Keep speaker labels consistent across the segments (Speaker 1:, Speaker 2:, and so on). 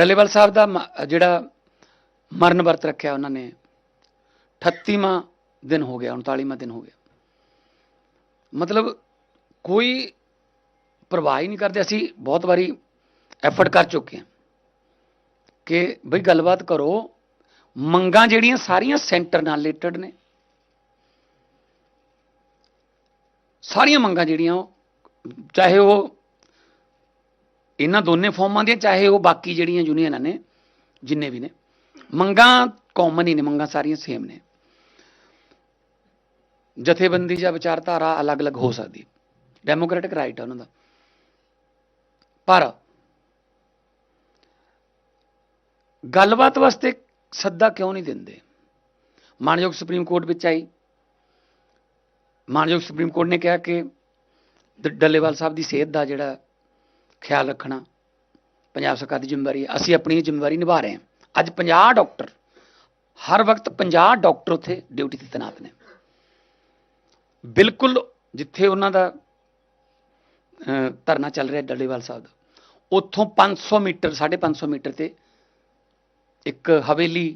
Speaker 1: ਡੱਲੇਵਾਲ ਸਾਹਿਬ ਦਾ ਮ- ਜਿਹੜਾ ਮਰਨ ਵਰਤ ਰੱਖਿਆ ਉਹਨਾਂ ਨੇ 38ਵਾਂ ਦਿਨ ਹੋ ਗਿਆ 39ਵਾਂ ਦਿਨ ਹੋ ਗਿਆ। ਮਤਲਬ ਕੋਈ ਪਰਵਾਹ ਹੀ ਨਹੀਂ ਕਰਦੇ, ਅਸੀਂ ਬਹੁਤ ਵਾਰੀ ਐਫਰਟ ਕਰ ਚੁੱਕੇ ਹਾਂ ਕਿ ਬਈ ਗੱਲਬਾਤ ਕਰੋ, ਮੰਗਾਂ ਜਿਹੜੀਆਂ ਸਾਰੀਆਂ ਸੈਂਟਰ ਨਾਲ ਰਿਲੇਟਡ ਨੇ। ਸਾਰੀਆਂ ਮੰਗਾਂ ਜਿਹੜੀਆਂ ਉਹ, ਚਾਹੇ ਉਹ ਇਹਨਾਂ ਦੋਨੇ ਫਾਰਮਾਂ ਦੀਆਂ, ਚਾਹੇ ਉਹ ਬਾਕੀ ਜਿਹੜੀਆਂ ਯੂਨੀਅਨਾਂ ਨੇ, ਜਿੰਨੇ ਵੀ ਨੇ, ਮੰਗਾਂ ਕਾਮਨ ਹੀ ਨੇ, ਮੰਗਾਂ ਸਾਰੀਆਂ ਸੇਮ ਨੇ। ਜਥੇਬੰਦੀ ਜਾਂ ਵਿਚਾਰਧਾਰਾ ਅਲੱਗ-ਅਲੱਗ ਹੋ ਸਕਦੀ ਡੈਮੋਕ੍ਰੈਟਿਕ ਰਾਈਟ ਹੈ ਉਹਨਾਂ ਦਾ। ਪਰ ਗੱਲਬਾਤ ਵਾਸਤੇ ਸੱਦਾ ਕਿਉਂ ਨਹੀਂ ਦਿੰਦੇ? ਮਾਨਯੋਗ ਸੁਪਰੀਮ ਕੋਰਟ ਵਿੱਚ ਆਈ। ਮਾਨਯੋਗ ਸੁਪਰੀਮ ਕੋਰਟ ਨੇ ਕਿਹਾ ਕਿ ਡੱਲੇਵਾਲ ਸਾਹਿਬ ਦੀ ਸਿਹਤ ਦਾ ਜਿਹੜਾ ਖਿਆਲ ਰੱਖਣਾ। ਪੰਜਾਬ ਸਰਕਾਰ ਦੀ ਜ਼ਿੰਮੇਵਾਰੀ ਹੈ। ਅਸੀਂ ਆਪਣੀ ਜ਼ਿੰਮੇਵਾਰੀ ਨਿਭਾ ਰਹੇ ਹਾਂ। ਅੱਜ 50 ਡਾਕਟਰ, ਹਰ ਵਕਤ 50 ਡਾਕਟਰ ਉੱਥੇ ਡਿਊਟੀ ਤੇ ਤੈਨਾਤ ਨੇ। ਬਿਲਕੁਲ ਜਿੱਥੇ ਉਹਨਾਂ ਦਾ ਧਰਨਾ ਚੱਲ ਰਿਹਾ ਡੱਲੇਵਾਲ ਸਾਹਿਬ ਦਾ, ਉੱਥੋਂ 500 ਮੀਟਰ 550 ਮੀਟਰ ਤੇ ਇੱਕ ਹਵੇਲੀ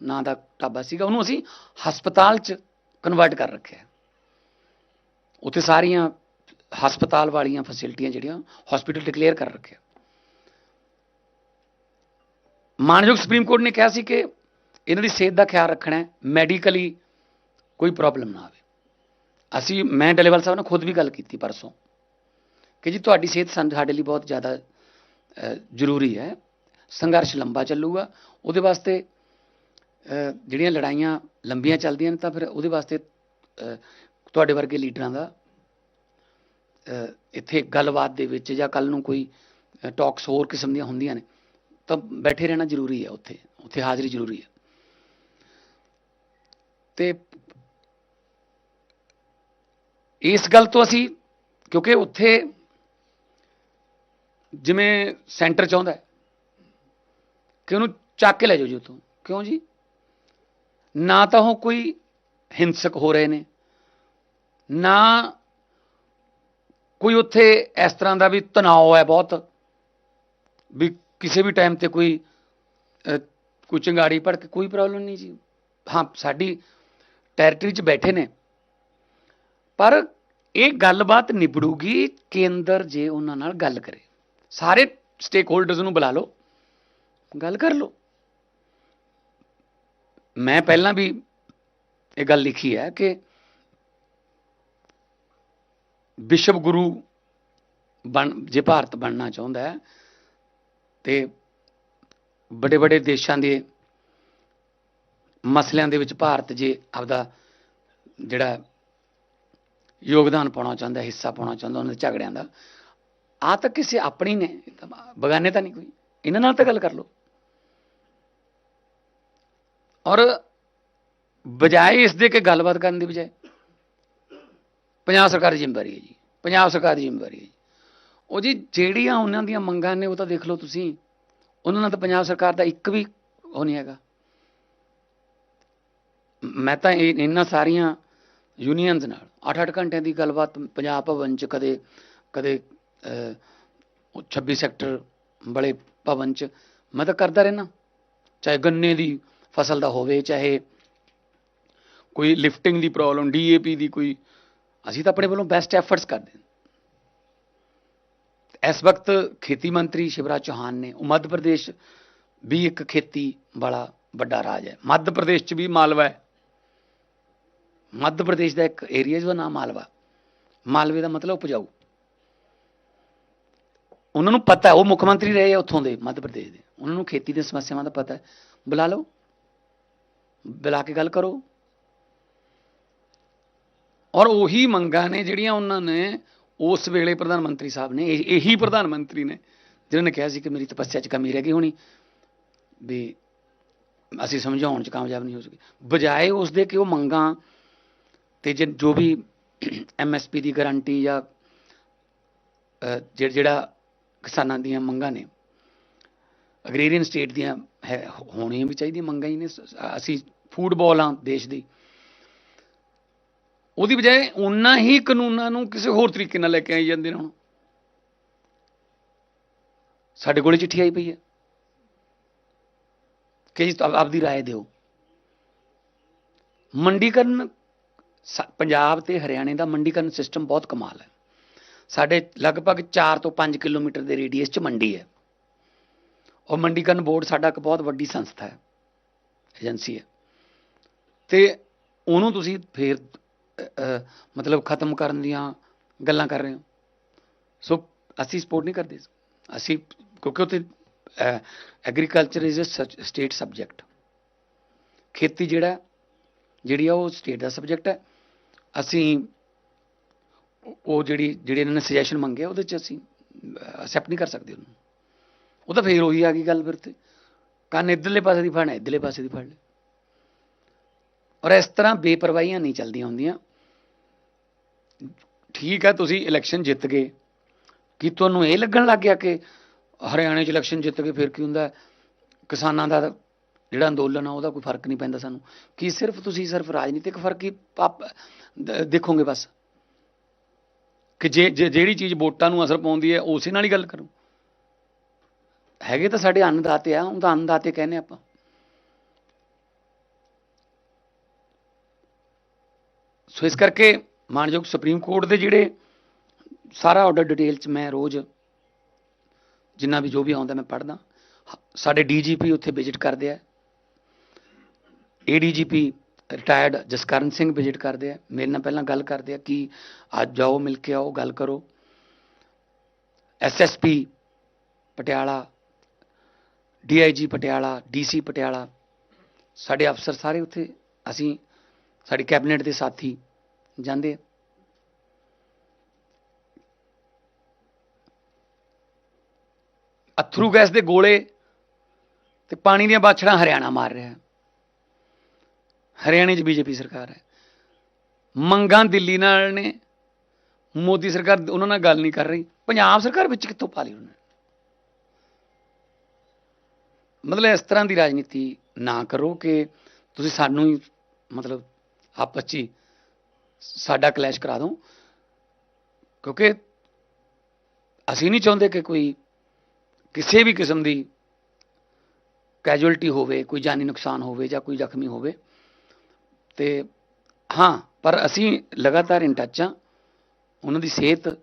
Speaker 1: ਨਾਂ ਦਾ ਢਾਬਾ ਸੀਗਾ। ਉਹਨੂੰ ਅਸੀਂ ਹਸਪਤਾਲ 'ਚ ਕਨਵਰਟ ਕਰ ਰੱਖਿਆ ਉੱਥੇ ਸਾਰੀਆਂ ਹਸਪਤਾਲ ਵਾਲੀਆਂ ਫੈਸਿਲਿਟੀਆਂ ਜਿਹੜੀਆਂ ਹਸਪੀਟਲ ਡਿਕਲੇਅਰ ਕਰ ਰੱਖਿਆ। ਮਾਨਯੋਗ ਸੁਪਰੀਮ ਕੋਰਟ ਨੇ ਕਿਹਾ ਸੀ ਕਿ ਇਹਨਾਂ ਦੀ ਸਿਹਤ ਦਾ ਖਿਆਲ ਰੱਖਣਾ ਹੈ ਮੈਡੀਕਲੀ ਕੋਈ ਪ੍ਰੋਬਲਮ ਨਾ ਆਵੇ। ਅਸੀਂ, ਮੈਂ ਡਲੇਵਾਲ ਸਾਹਿਬ ਨਾਲ ਖੁਦ ਵੀ ਗੱਲ ਕੀਤੀ ਪਰਸੋਂ ਕਿ ਜੀ ਤੁਹਾਡੀ ਸਿਹਤ ਸਾਨੂੰ- ਸਾਡੇ ਲਈ ਬਹੁਤ ਜ਼ਿਆਦਾ ਜ਼ਰੂਰੀ ਹੈ। ਸੰਘਰਸ਼ ਲੰਬਾ ਚੱਲੂਗਾ, ਉਹਦੇ ਵਾਸਤੇ ਜਿਹੜੀਆਂ ਲੜਾਈਆਂ ਲੰਬੀਆਂ ਚੱਲਦੀਆਂ ਨੇ, ਤਾਂ ਫਿਰ ਉਹਦੇ ਵਾਸਤੇ ਤੁਹਾਡੇ ਵਰਗੇ ਲੀਡਰਾਂ ਦਾ ਇੱਥੇ ਗੱਲਬਾਤ ਦੇ ਵਿੱਚ ਜਾਂ ਕੱਲ ਨੂੰ ਕੋਈ ਟਾਕਸ ਹੋਰ ਕਿਸਮ ਦੀਆਂ ਹੁੰਦੀਆਂ ਨੇ, ਤਾਂ ਬੈਠੇ ਰਹਿਣਾ ਜ਼ਰੂਰੀ ਹੈ ਉੱਥੇ ਉੱਥੇ ਹਾਜ਼ਰੀ ਜ਼ਰੂਰੀ ਹੈ। ਤੇ ਇਸ ਗੱਲ ਤੋਂ ਅਸੀਂ, ਕਿਉਂਕਿ ਉੱਥੇ ਜਿਵੇਂ ਸੈਂਟਰ ਚਾਹੁੰਦਾ ਕਿ ਉਹਨੂੰ ਚੱਕ ਕੇ ਲੈ ਜਾਓ ਜੀ ਉੱਥੋਂ। ਕਿਉਂ ਜੀ? ਨਾ ਤਾਂ ਉਹ ਕੋਈ ਹਿੰਸਕ ਹੋ ਰਹੇ ਨੇ, ਨਾ ਕੋਈ ਉੱਥੇ ਇਸ ਤਰ੍ਹਾਂ ਦਾ ਵੀ ਤਣਾਅ ਹੈ ਬਹੁਤ? ਵੀ ਕਿਸੇ ਵੀ ਟਾਈਮ ਤੇ ਕੋਈ ਕੋਈ ਚੰਗਾੜੀ ਭੜਕ, ਕੋਈ ਪ੍ਰੋਬਲਮ ਨਹੀਂ ਜੀ। ਹਾਂ, ਸਾਡੀ ਟੈਰੀਟਰੀ 'ਚ ਬੈਠੇ ਨੇ। ਪਰ ਇਹ ਗੱਲਬਾਤ ਨਿਬੜੂਗੀ ਕੇਂਦਰ ਜੇ ਉਹਨਾਂ ਨਾਲ ਗੱਲ ਕਰੇ। ਸਾਰੇ ਸਟੇਕ ਹੋਲਡਰਸ ਨੂੰ ਬੁਲਾ ਲਓ, ਗੱਲ ਕਰ ਲਓ। ਮੈਂ ਪਹਿਲਾਂ ਵੀ ਇਹ ਗੱਲ ਲਿਖੀ ਹੈ ਕਿ ਵਿਸ਼ਵ ਗੁਰੂ ਬਣ, ਜੇ ਭਾਰਤ ਬਣਨਾ ਚਾਹੁੰਦਾ ਹੈ, ਤੇ ਵੱਡੇ ਵੱਡੇ ਦੇਸ਼ਾਂ ਦੇ ਮਸਲਿਆਂ ਦੇ ਵਿੱਚ ਭਾਰਤ ਜੇ ਆਪਦਾ ਜਿਹੜਾ ਯੋਗਦਾਨ ਪਾਉਣਾ ਚਾਹੁੰਦਾ, ਹਿੱਸਾ ਪਾਉਣਾ ਚਾਹੁੰਦਾ ਉਹਨਾਂ ਦੇ ਝਗੜਿਆਂ ਦਾ ਆ ਤਾਂ ਕਿਸੇ ਆਪਣੀ ਨੇ ਬਗਾਨੇ ਤਾਂ ਨਹੀਂ ਕੋਈ, ਇਹਨਾਂ ਨਾਲ ਤਾਂ ਗੱਲ ਕਰ ਲਓ। ਔਰ ਬਜਾਏ ਇਸ ਦੇ ਕਿ ਗੱਲਬਾਤ ਕਰਨ ਦੀ ਬਜਾਏ ਪੰਜਾਬ ਸਰਕਾਰ ਦੀ ਜ਼ਿੰਮੇਵਾਰੀ ਹੈ ਜੀ। ਪੰਜਾਬ ਸਰਕਾਰ ਦੀ ਜ਼ਿੰਮੇਵਾਰੀ ਹੈ ਜੀ। ਉਹ ਜੀ ਜਿਹੜੀਆਂ ਉਹਨਾਂ ਦੀਆਂ ਮੰਗਾਂ ਨੇ ਉਹ ਤਾਂ ਦੇਖ ਲਓ ਤੁਸੀਂ। ਉਹਨਾਂ ਨਾਲ ਤਾਂ ਪੰਜਾਬ ਸਰਕਾਰ ਦਾ ਇੱਕ ਵੀ ਉਹ ਨਹੀਂ ਹੈਗਾ। ਮੈਂ ਤਾਂ ਇਹ ਇਹਨਾਂ ਸਾਰੀਆਂ ਯੂਨੀਅਨਸ ਨਾਲ 8-8 ਘੰਟਿਆਂ ਦੀ ਗੱਲਬਾਤ ਪੰਜਾਬ ਭਵਨ 'ਚ ਕਦੇ ਕਦੇ ਅਹ, 26 ਸੈਕਟਰ ਬੜੇ ਭਵਨ 'ਚ ਮੈਂ ਤਾਂ ਕਰਦਾ ਰਹਿਣਾ ਚਾਹੇ ਗੰਨੇ ਦੀ ਫਸਲ ਦਾ ਹੋਵੇ ਚਾਹੇ ਕੋਈ ਲਿਫਟਿੰਗ ਦੀ ਪ੍ਰੋਬਲਮ ਡੀਏਪੀ ਦੀ ਕੋਈ ਅਸੀਂ ਤਾਂ ਆਪਣੇ ਵੱਲੋਂ ਬੈਸਟ ਐਫਰਟਸ ਕਰਦੇ ਹਾਂ। ਇਸ ਵਕਤ ਖੇਤੀ ਮੰਤਰੀ ਸ਼ਿਵਰਾਜ ਚੌਹਾਨ ਨੇ ਉਹ ਮੱਧ ਪ੍ਰਦੇਸ਼ ਵੀ ਇੱਕ ਖੇਤੀ ਵਾਲਾ ਵੱਡਾ ਰਾਜ ਹੈ। ਮੱਧ ਪ੍ਰਦੇਸ਼ 'ਚ ਵੀ ਮਾਲਵਾ ਹੈ। ਮੱਧ ਪ੍ਰਦੇਸ਼ ਦਾ ਇੱਕ ਏਰੀਆ ਜਿਹਦਾ ਨਾਮ ਮਾਲਵਾ। ਮਾਲਵੇ ਦਾ ਮਤਲਬ ਉਪਜਾਊ। ਉਹਨਾਂ ਨੂੰ ਪਤਾ ਉਹ ਮੁੱਖ ਮੰਤਰੀ ਰਹੇ ਆ ਉੱਥੋਂ ਦੇ, ਮੱਧ ਪ੍ਰਦੇਸ਼ ਦੇ। ਉਹਨਾਂ ਨੂੰ ਖੇਤੀ ਦੀਆਂ ਸਮੱਸਿਆਵਾਂ ਦਾ ਪਤਾ ਹੈ। ਬੁਲਾ ਲਓ। ਬੁਲਾ ਕੇ ਗੱਲ ਕਰੋ। ਔਰ ਉਹੀ ਮੰਗਾਂ ਨੇ ਜਿਹੜੀਆਂ ਉਹਨਾਂ ਨੇ ਉਸ ਵੇਲੇ ਪ੍ਰਧਾਨ ਮੰਤਰੀ ਸਾਹਿਬ ਨੇ ਇਹ- ਇਹੀ ਪ੍ਰਧਾਨ ਮੰਤਰੀ ਨੇ ਜਿਨ੍ਹਾਂ ਨੇ ਕਿਹਾ ਸੀ ਕਿ ਮੇਰੀ ਤਪੱਸਿਆ 'ਚ ਕਮੀ ਰਹਿ ਗਈ ਹੋਣੀ ਵੀ ਅਸੀਂ ਸਮਝਾਉਣ 'ਚ ਕਾਮਯਾਬ ਨਹੀਂ ਹੋ ਸਕੇ। ਬਜਾਏ ਉਸ ਦੇ ਕਿ ਉਹ ਮੰਗਾਂ ਤੇ ਜੇ ਜੋ ਵੀ ਐਮਐਸਪੀ ਦੀ ਗਾਰੰਟੀ ਜਾਂ ਅਹ, ਜਿਹ- ਜਿਹੜਾ ਕਿਸਾਨਾਂ ਦੀਆਂ ਮੰਗਾਂ ਨੇ ਅਗਰੇਰੀਅਨ ਸਟੇਟ ਦੀਆਂ ਹੈ ਹੋਣੀਆਂ ਵੀ ਚਾਹੀਦੀਆਂ ਮੰਗਾਂ ਹੀ ਨੇ। ਸ- ਅਸੀਂ ਫੂਡਬਾਲ ਹਾਂ ਦੇਸ਼ ਦੀ ਉਹਦੀ ਬਜਾਏ ਉਹਨਾਂ ਹੀ ਕਾਨੂੰਨਾਂ ਨੂੰ ਕਿਸੇ ਹੋਰ ਤਰੀਕੇ ਨਾਲ ਲੈ ਕੇ ਆਈ ਜਾਂਦੇ ਨੇ ਹੁਣ ਸਾਡੇ ਕੋਲੇ ਚਿੱਠੀ ਆਈ ਪਈ ਹੈ ਕਿ ਜੀ ਆਪ- ਆਪਦੀ رائے ਦਿਓ ਮੰਡੀਕਰਨ ਸ- ਪੰਜਾਬ ਤੇ ਹਰਿਆਣੇ ਦਾ ਮੰਡੀਕਰਨ ਸਿਸਟਮ ਬਹੁਤ ਕਮਾਲ ਹੈ ਸਾਡੇ ਲਗਭਗ 4 ਤੋਂ 5 ਕਿਲੋਮੀਟਰ ਦੇ ਰੇਡੀਅਸ 'ਚ ਮੰਡੀ ਹੈ ਉਹ ਮੰਡੀਕਰਨ ਬੋਰਡ ਸਾਡਾ ਇੱਕ ਬਹੁਤ ਵੱਡੀ ਸੰਸਥਾ ਹੈ ਏਜੰਸੀ ਹੈ ਤੇ ਉਹਨੂੰ ਤੁਸੀਂ ਫੇਰ ਅ, ਅ, ਮਤਲਬ ਖਤਮ ਕਰਨ ਦੀਆਂ ਗੱਲਾਂ ਕਰ ਰਹੇ ਹੋ। ਸੋ ਅਸੀਂ ਸਪੋਰਟ ਨਹੀਂ ਕਰਦੇ। ਅਸੀਂ ਕਿਉਂਕਿ ਉੱਥੇ agriculture is a state subject ਖੇਤੀ ਜਿਹੜਾ, ਜਿਹੜੀ ਆ ਉਹ ਸਟੇਟ ਦਾ ਸਬਜੈਕਟ ਹੈ। ਅਸੀਂ ਉਹ- ਉਹ ਜਿਹੜੀ, ਜਿਹੜੇ ਇਹਨਾਂ ਨੇ ਸੁਜੈਸ਼ਨ ਮੰਗਿਆ ਉਹਦੇ ਚ ਅਸੀਂ ਅਸੈਪਟ ਨਹੀਂ ਕਰ ਸਕਦੇ ਉਹਨੂੰ। ਉਹ ਤਾਂ ਫੇਰ ਉਹੀ ਆ ਗਈ ਗੱਲ ਫਿਰ ਤੇ। ਕੰਨ ਇੱਧਰਲੇ ਪਾਸੇ ਦੀ ਫੜਨਾ ਇੱਧਰਲੇ ਪਾਸੇ ਦੀ ਫੜ ਲੈ। ਔਰ ਇਸ ਤਰ੍ਹਾਂ ਬੇਪਰਵਾਹੀਆਂ ਨਹੀਂ ਚੱਲਦੀਆਂ ਹੁੰਦੀਆਂ। ਠੀਕ ਹੈ ਤੁਸੀਂ ਇਲੈਕਸ਼ਨ ਜਿੱਤ ਗਏ। ਕੀ ਤੁਹਾਨੂੰ ਇਹ ਲੱਗਣ ਲੱਗ ਗਿਆ ਕਿ ਹਰਿਆਣੇ 'ਚ ਇਲੈਕਸ਼ਨ ਜਿੱਤ ਕੇ ਫਿਰ ਕੀ ਹੁੰਦਾ? ਕਿਸਾਨਾਂ ਦਾ ਜਿਹੜਾ ਅੰਦੋਲਨ ਆ, ਉਹਦਾ ਕੋਈ ਫ਼ਰਕ ਨਹੀਂ ਪੈਂਦਾ ਸਾਨੂੰ। ਕੀ ਸਿਰਫ ਤੁਸੀਂ ਸਿਰਫ ਰਾਜਨੀਤਿਕ ਫ਼ਰਕ ਹੀ ਪਾਪ- ਦੇਖੋਗੇ ਬਸ? ਕਿ ਜੇ, ਜੇ- ਜਿਹੜੀ ਚੀਜ਼ ਵੋਟਾਂ ਨੂੰ ਅਸਰ ਪਾਉਂਦੀ ਹੈ, ਉਸੇ ਨਾਲ ਹੀ ਗੱਲ ਕਰੋ। ਹੈਗੇ ਤਾਂ ਸਾਡੇ ਅੰਨਦਾਤੇ ਆ ਉਹ ਤਾਂ ਅੰਨਦਾਤੇ ਕਹਿੰਦੇ ਆਪਾਂ। ਸੋ ਇਸ ਕਰਕੇ ਮਾਨਯੋਗ ਸੁਪਰੀਮ ਕੋਰਟ ਦੇ ਜਿਹੜੇ ਸਾਰਾ ਆਰਡਰ ਡਿਟੇਲ ਚ ਮੈਂ ਰੋਜ਼ ਜਿੰਨਾ ਵੀ ਜੋ ਵੀ ਆਉਂਦਾ ਮੈਂ ਪੜ੍ਹਦਾ। ਸਾਡੇ ਡੀਜੀਪੀ ਉੱਥੇ ਵਿਜ਼ਿਟ ਕਰਦੇ ਆ। ADGP retired Jaskaran Singh visit ਕਰਦੇ ਆ। ਮੇਰੇ ਨਾਲ ਪਹਿਲਾਂ ਗੱਲ ਕਰਦੇ ਆ ਕਿ ਅੱਜ ਜਾਓ, ਮਿਲ ਕੇ ਆਓ, ਗੱਲ ਕਰੋ। SSP Patiala DIG Patiala DC Patiala, ਸਾਡੇ ਅਫਸਰ ਸਾਰੇ ਉੱਥੇ, ਅਸੀਂ, ਸਾਡੀ ਕੈਬਨਿਟ ਦੇ ਸਾਥੀ ਜਾਂਦੇ ਆ। ਅਥਰੂ ਗੈਸ ਦੇ ਗੋਲੇ ਤੇ ਪਾਣੀ ਦੀਆਂ ਬਾਛੜਾਂ ਹਰਿਆਣਾ ਮਾਰ ਰਿਹਾ। ਹੈ ਹਰਿਆਣੇ 'ਚ ਬੀਜੇਪੀ ਸਰਕਾਰ ਹੈ। ਮੰਗਾਂ ਦਿੱਲੀ ਨਾਲ ਨੇ। ਮੋਦੀ ਸਰਕਾਰ ਉਹਨਾਂ ਨਾਲ ਗੱਲ ਨਹੀਂ ਕਰ ਰਹੀ। ਪੰਜਾਬ ਸਰਕਾਰ ਵਿੱਚ ਕਿੱਥੋਂ ਪਾ ਲਈ ਉਹਨੇ ਮਤਲਬ ਇਸ ਤਰ੍ਹਾਂ ਦੀ ਰਾਜਨੀਤੀ ਨਾ ਕਰੋ ਕਿ ਤੁਸੀਂ ਸਾਨੂੰ ਹੀ ਮਤਲਬ ਆਪਸ 'ਚ ਹੀ ਸਾਡਾ ਕਲੈਸ਼ ਕਰਾ ਦਿਓ ਕਿਉਂਕਿ ਅਸੀਂ ਨਹੀਂ ਚਾਹੁੰਦੇ ਕਿ ਕੋਈ ਕਿਸੇ ਵੀ ਕਿਸਮ ਦੀ ਕੈਜੁਅਲਟੀ ਹੋਵੇ, ਕੋਈ ਜਾਨੀ ਨੁਕਸਾਨ ਹੋਵੇ ਜਾਂ ਕੋਈ ਜ਼ਖਮੀ ਹੋਵੇ। ਤੇ ਹਾਂ, ਪਰ ਅਸੀਂ ਲਗਾਤਾਰ ਇਨ ਟੱਚ ਆ ਉਹਨਾਂ ਦੀ ਸਿਹਤ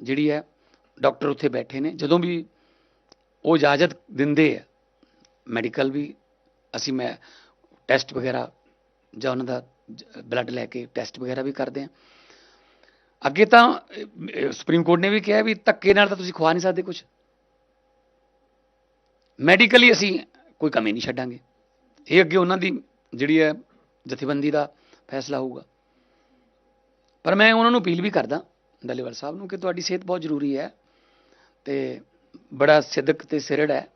Speaker 1: ਜਿਹੜੀ ਹੈ ਡਾਕਟਰ ਉੱਥੇ ਬੈਠੇ ਨੇ। ਜਦੋਂ ਵੀ ਉਹ ਇਜਾਜ਼ਤ ਦਿੰਦੇ ਆ ਮੈਡੀਕਲ ਵੀ, ਅਸੀਂ ਮੈਂ ਟੈਸਟ ਵਗੈਰਾ ਜਾਂ ਉਹਨਾਂ ਦਾ ਬਲੱਡ ਲੈ ਕੇ ਟੈਸਟ ਵਗੈਰਾ ਵੀ ਕਰਦੇ ਆ। ਅੱਗੇ ਤਾਂ ਸੁਪਰੀਮ ਕੋਰਟ ਨੇ ਵੀ ਕਿਹਾ ਵੀ ਧੱਕੇ ਨਾਲ ਤਾਂ ਤੁਸੀਂ ਖਵਾ ਨਹੀਂ ਸਕਦੇ ਕੁਝ ਮੈਡੀਕਲੀ ਅਸੀਂ ਕੋਈ ਕਮੀ ਨਹੀਂ ਛੱਡਾਂਗੇ। ਇਹ ਅੱਗੇ ਉਹਨਾਂ ਦੀ ਜਿਹੜੀ ਹੈ ਜਥੇਬੰਦੀ ਦਾ ਫੈਸਲਾ ਹੋਊਗਾ। ਪਰ ਮੈਂ ਉਹਨਾਂ ਨੂੰ ਅਪੀਲ ਵੀ ਕਰਦਾ ਡੱਲੇਵਾਲ ਸਾਹਿਬ ਨੂੰ, ਕਿ ਤੁਹਾਡੀ ਸਿਹਤ ਬਹੁਤ ਜ਼ਰੂਰੀ ਹੈ ਤੇ ਬੜਾ ਸਿੱਧਕ ਤੇ ਸਿਰੜ ਹੈ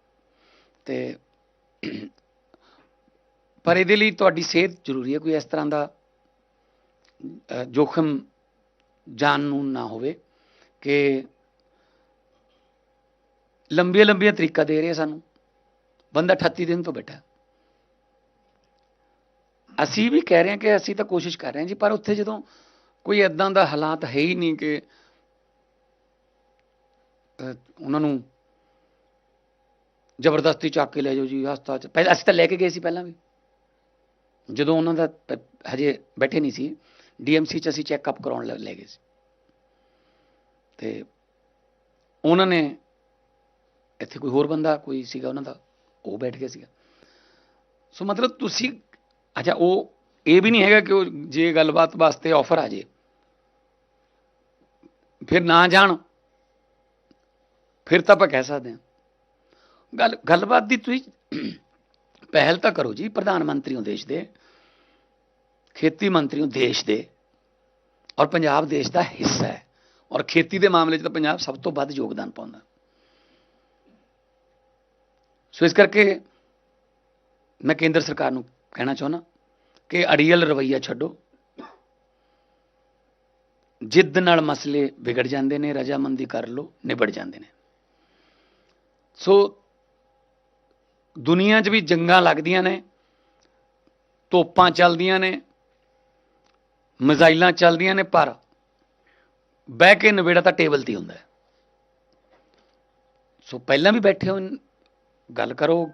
Speaker 1: ਤੇ ਪਰ ਇਹਦੇ ਲਈ ਤੁਹਾਡੀ ਸਿਹਤ ਜ਼ਰੂਰੀ ਹੈ, ਕੋਈ ਇਸ ਤਰ੍ਹਾਂ ਦਾ ਜੋਖਮ ਜਾਨ ਨੂੰ ਨਾ ਹੋਵੇ ਕਿ ਲੰਬੀਆਂ ਲੰਬੀਆਂ ਤਰੀਕਾ ਦੇ ਰਹੇ ਸਾਨੂੰ। ਬੰਦਾ 38 ਦਿਨ ਤੋਂ ਬੈਠਾ। ਅਸੀਂ ਵੀ ਕਹਿ ਰਹੇ ਹਾਂ ਕਿ ਅਸੀਂ ਤਾਂ ਕੋਸ਼ਿਸ਼ ਕਰ ਰਹੇ ਹਾਂ ਜੀ, ਪਰ ਉੱਥੇ ਜਦੋਂ ਕੋਈ ਇਦਾਂ ਦਾ ਹਾਲਾਤ ਹੈ ਹੀ ਨਹੀਂ ਕਿ ਉਹਨਾਂ ਨੂੰ ਜ਼ਬਰਦਸਤੀ ਚੱਕ ਕੇ ਲੈ ਜਾਓ ਜੀ, ਹਸਪਤਾਲ ਚ। ਪਹਿਲਾਂ ਅਸੀਂ ਤਾਂ ਲੈ ਕੇ ਗਏ ਸੀ ਪਹਿਲਾਂ ਵੀ। ਜਦੋਂ ਉਹਨਾਂ ਦਾ ਹਜੇ ਬੈਠੇ ਨਹੀਂ ਸੀ ਡੀਐਮਸੀ ਚ ਅਸੀਂ ਚੈੱਕਅਪ ਕਰਾਉਣ ਲ- ਲੈ ਗਏ ਸੀ। ਤੇ ਉਹਨਾਂ ਨੇ ਇੱਥੇ ਕੋਈ ਹੋਰ ਬੰਦਾ ਕੋਈ ਸੀਗਾ ਉਹਨਾਂ ਦਾ, ਉਹ ਬੈਠ ਗਿਆ ਸੀਗਾ। ਸੋ ਮਤਲਬ ਤੁਸੀਂ, ਅੱਛਾ, ਉਹ ਇਹ ਵੀ ਨਹੀਂ ਹੈਗਾ ਕਿ ਉਹ ਜੇ ਗੱਲਬਾਤ ਵਾਸਤੇ ਆਫਰ ਆ ਜੇ। ਫਿਰ ਨਾ ਜਾਣ, ਫਿਰ ਤਾਂ ਆਪਾਂ ਕਹਿ ਸਕਦੇ ਹਾਂ। ਗੱਲ, ਗੱਲਬਾਤ ਦੀ ਤੁਸੀਂ ਪਹਿਲ ਤਾਂ ਕਰੋ ਜੀ, ਪ੍ਰਧਾਨ ਮੰਤਰੀ ਹੋ ਦੇਸ਼ ਦੇ। ਖੇਤੀ ਮੰਤਰੀ ਨੂੰ ਦੇਸ਼ ਦੇ ਔਰ ਪੰਜਾਬ ਦੇਸ਼ ਦਾ ਹਿੱਸਾ ਹੈ। ਔਰ ਖੇਤੀ ਦੇ ਮਾਮਲੇ 'ਚ ਤਾਂ ਪੰਜਾਬ ਸਭ ਤੋਂ ਵੱਧ ਯੋਗਦਾਨ ਪਾਉਂਦਾ। ਸੋ ਇਸ ਕਰਕੇ ਮੈਂ ਕੇਂਦਰ ਸਰਕਾਰ ਨੂੰ ਕਹਿਣਾ ਚਾਹੁੰਦਾ ਕਿ ਅੜੀਅਲ ਰਵਈਆ ਛੱਡੋ। ਜਿੱਦ ਨਾਲ ਮਸਲੇ ਵਿਗੜ ਜਾਂਦੇ ਨੇ, ਰਜਾਮੰਦੀ ਕਰ ਲਓ, ਨਿਬੜ ਜਾਂਦੇ ਨੇ। ਸੋ ਦੁਨੀਆ 'ਚ ਵੀ ਜੰਗਾਂ ਲੱਗਦੀਆਂ ਨੇ, ਤੋਪਾਂ ਚੱਲਦੀਆਂ ਨੇ ਮਿਜ਼ਾਈਲਾਂ ਚੱਲਦੀਆਂ ਨੇ ਪਰ ਬਹਿ ਕੇ ਨਵੇੜਾ ਤਾਂ ਟੇਬਲ ਤੇ ਹੀ। ਹੁੰਦਾ ਸੋ ਪਹਿਲਾਂ ਵੀ ਬੈਠੇ ਹੋ, ਗੱਲ ਕਰੋ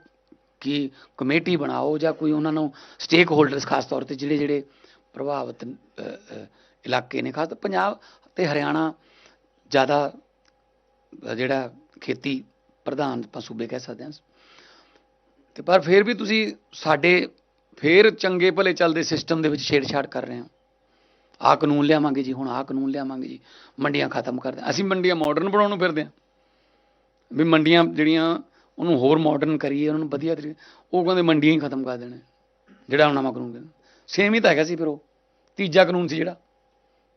Speaker 1: ਕਿ ਕਮੇਟੀ ਬਣਾਓ ਜਾਂ ਕੋਈ ਉਹਨਾਂ ਨੂੰ ਸਟੇਕ ਹੋਲਡਰਸ ਖਾਸ ਤੌਰ ਤੇ ਜਿਹੜੇ ਜਿਹੜੇ ਪ੍ਰਭਾਵਿਤ ਇਲਾਕੇ ਨੇ, ਖਾਸ ਪੰਜਾਬ ਤੇ ਹਰਿਆਣਾ ਜ਼ਿਆਦਾ ਜਿਹੜਾ ਖੇਤੀ ਪ੍ਰਧਾਨ ਆਪਾਂ ਸੂਬੇ ਕਹਿ ਸਕਦੇ ਹਾਂ। ਤੇ ਪਰ ਫਿਰ ਵੀ ਤੁਸੀਂ ਸਾਡੇ ਫਿਰ ਚੰਗੇ ਭਲੇ ਚੱਲਦੇ ਸਿਸਟਮ ਦੇ ਵਿੱਚ ਛੇੜਛਾੜ ਕਰ ਰਹੇ ਹੋ। ਆਹ ਕਾਨੂੰਨ ਲਿਆਵਾਂਗੇ ਜੀ, ਹੁਣ ਆਹ ਕਾਨੂੰਨ ਲਿਆਵਾਂਗੇ ਜੀ। ਮੰਡੀਆਂ ਖਤਮ ਕਰ ਦੇ ਅਸੀਂ ਮੰਡੀਆਂ ਮਾਡਰਨ ਬਣਾਉਣ ਨੂੰ ਫਿਰਦੇ ਹਾਂ। ਵੀ ਮੰਡੀਆਂ ਜਿਹੜੀਆਂ, ਉਹਨੂੰ ਹੋਰ ਮਾਡਰਨ ਕਰੀਏ, ਉਹਨਾਂ ਨੂੰ ਵਧੀਆ ਤਰੀਕੇ ਉਹ ਕਹਿੰਦੇ ਮੰਡੀਆਂ ਹੀ ਖਤਮ ਕਰ ਦੇਣੇ। ਜਿਹੜਾ ਹੁਣ ਨਵਾਂ ਕਾਨੂੰਨ ਕਹਿੰਦੇ। ਸੇਮ ਹੀ ਤਾਂ ਹੈਗਾ ਸੀ ਫਿਰ ਉਹ। ਤੀਜਾ ਕਾਨੂੰਨ ਸੀ ਜਿਹੜਾ।